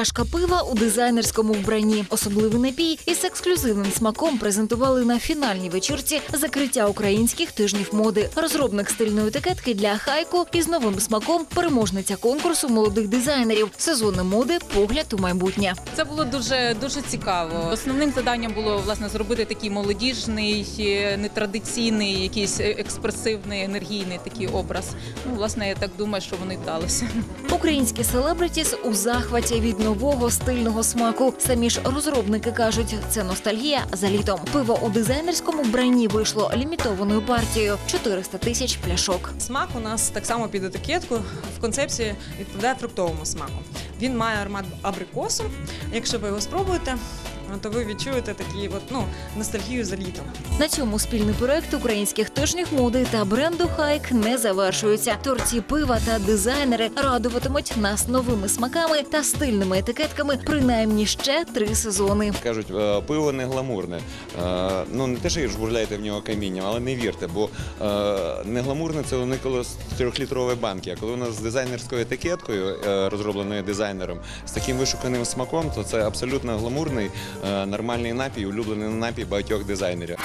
Пляшка пива у дизайнерському вбранні. Особливий напій із ексклюзивним смаком презентували на фінальній вечірці закриття українських тижнів моди. Розробник стильної етикетки для хайку із новим смаком переможниця конкурсу молодих дизайнерів. Сезонна моди погляд у майбутнє. Це було дуже дуже цікаво. Основним завданням було власне зробити такий молодіжний, е, нетрадиційний, якийсь е, експресивний, енергійний такий образ. Ну, власне, я так думаю, що воно і вдалося. Українські селебритіс у захваті від нового стильного смаку. Самі ж розробники кажуть, це ностальгія за літом. Пиво у дизайнерському бранні вийшло лімітованою партією 400 тисяч пляшок. Смак у нас так само під етикетку в концепції відповідає фруктовому смаку. Він має аромат абрикосу. Якщо ви його спробуєте, то ви відчуєте такі от, ну, ностальгію за літом. На цьому спільний проект українських тижнів моди та бренду Хайк не завершується. Торці пива та дизайнери радуватимуть нас новими смаками та стильними етикетками принаймні ще три сезони. Кажуть, е, пиво не гламурне. Е, Ну не те, що жбурляєте в нього камінням, але не вірте, бо е, не гламурне це вони коли з трьохлітрової банки. А коли нас з дизайнерською етикеткою, розробленою дизайнером, з таким вишуканим смаком, то це абсолютно гламурний, нормальний напій, улюблений напій багатьох дизайнерів.